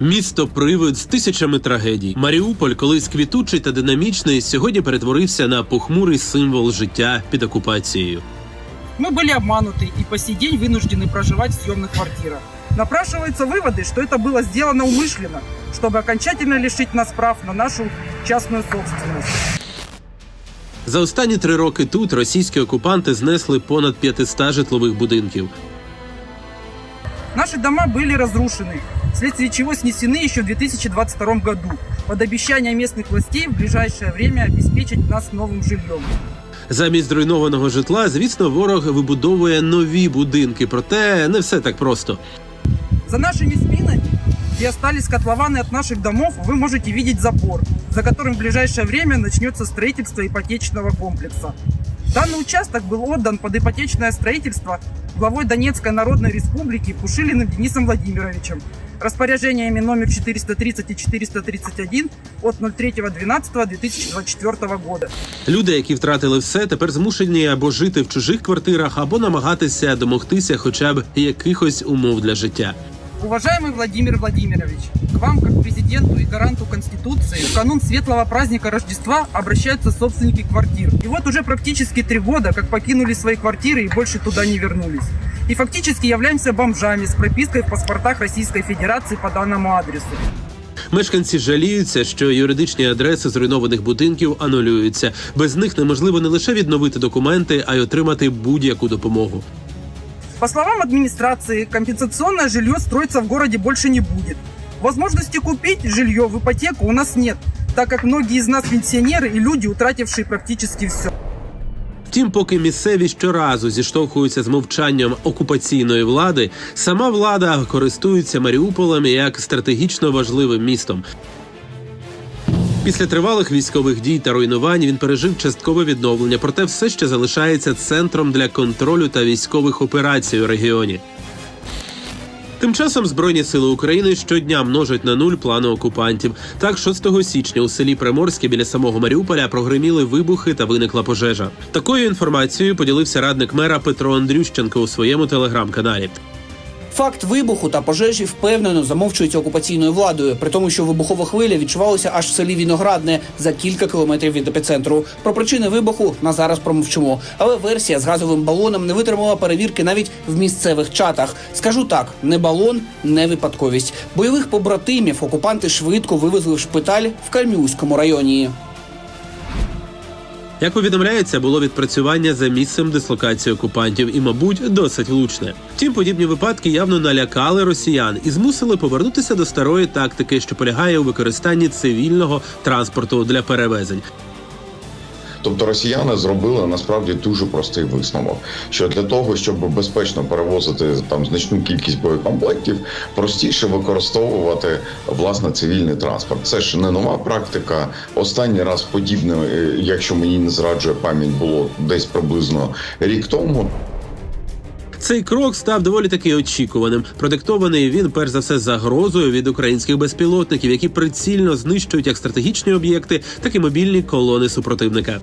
Місто привид з тисячами трагедій. Маріуполь, колись квітучий та динамічний, сьогодні перетворився на похмурий символ життя під окупацією. Мы были обмануты и по сей день вынуждены проживать в съемных квартирах. Напрашиваются выводы, что это было сделано умышленно, чтобы окончательно лишить нас прав на нашу частную собственность. За останні три роки тут російські окупанти знесли понад 500 житлових будинків. Наши дома были разрушены, вследствие чего снесены еще в 2022 году под обещание местных властей в ближайшее время обеспечить нас новым жильем. Замість зруйнованого житла, звісно, ворог вибудовує нові будинки, проте не все так просто. За нашими спинами, где остались котлованы от наших домов, вы можете видеть забор, за которым в ближайшее время начнется строительство ипотечного комплекса. Данный участок был отдан под ипотечное строительство главой Донецкой Народной Республики Пушилиным Денисом Владимировичем распоряжениями номер 430 и 431 от 03.12.2024 года. Люди, які втратили все, тепер змушені або жити в чужих квартирах, або намагатися домогтися хоча б якихось умов для життя. Уважаемый Владимир Владимирович, к вам, как президенту и гаранту Конституции, в канун светлого праздника Рождества обращаются собственники квартир. И вот уже практически три года, как покинули свои квартиры и больше туда не вернулись. И фактически являемся бомжами с пропиской в паспортах Российской Федерации по данному адресу. Мешканці жаліються, що юридичні адреси зруйнованих будинків анулюються. Без них неможливо не лише відновити документи, а й отримати будь-яку допомогу. По словам администрации, компенсационное жилье строиться в городе больше не будет. Возможности купить жилье в ипотеку у нас нет, так как многие из нас пенсионеры и люди, утратившие практически все. Втім, поки місцеві щоразу зіштовхуються з мовчанням окупаційної влади, сама влада користується Маріуполем як стратегічно важливим містом. Після тривалих військових дій та руйнувань він пережив часткове відновлення, проте все ще залишається центром для контролю та військових операцій у регіоні. Тим часом Збройні сили України щодня множать на нуль плани окупантів. Так, 6 січня у селі Приморське біля самого Маріуполя прогриміли вибухи та виникла пожежа. Такою інформацією поділився радник мера Петро Андрющенко у своєму телеграм-каналі. Факт вибуху та пожежі впевнено замовчується окупаційною владою, при тому, що вибухова хвиля відчувалася аж в селі Віноградне за кілька кілометрів від епіцентру. Про причини вибуху на зараз промовчимо. Але версія з газовим балоном не витримала перевірки навіть в місцевих чатах. Скажу так: не балон, не випадковість. Бойових побратимів окупанти швидко вивезли в шпиталь в Кальмівському районі. Як повідомляється, було відпрацювання за місцем дислокації окупантів і, мабуть, досить влучне. Втім, подібні випадки явно налякали росіян і змусили повернутися до старої тактики, що полягає у використанні цивільного транспорту для перевезень. Тобто росіяни зробили насправді дуже простий висновок, що для того, щоб безпечно перевозити там значну кількість боєкомплектів, простіше використовувати власне цивільний транспорт. Це ж не нова практика. Останній раз подібне, е, якщо мені не зраджує пам'ять, було десь приблизно рік тому. Цей крок став доволі таки очікуваним. Продиктований він перш за все загрозою від українських безпілотників, які прицільно знищують як стратегічні об'єкти, так і мобільні колони супротивника.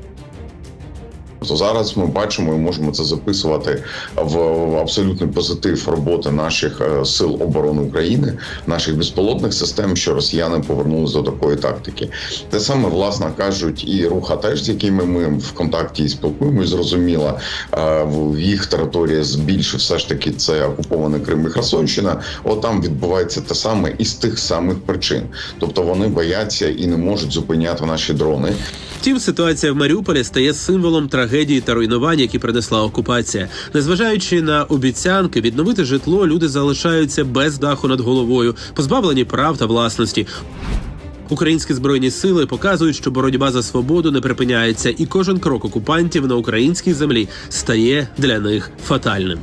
То зараз ми бачимо і можемо це записувати в абсолютний позитив роботи наших е, сил оборони України, наших безпілотних систем, що росіяни повернулися до такої тактики. Те саме власне кажуть і руха, теж з якими ми в контакті і спілкуємось, зрозуміло, е, в їх територія збільше все ж таки це окупований Крим і Херсонщина. От там відбувається те саме із тих самих причин, тобто вони бояться і не можуть зупиняти наші дрони. Втім, ситуація в Маріуполі стає символом трагедії та руйнувань, які принесла окупація. Незважаючи на обіцянки відновити житло, люди залишаються без даху над головою, позбавлені прав та власності. Українські збройні сили показують, що боротьба за свободу не припиняється, і кожен крок окупантів на українській землі стає для них фатальним.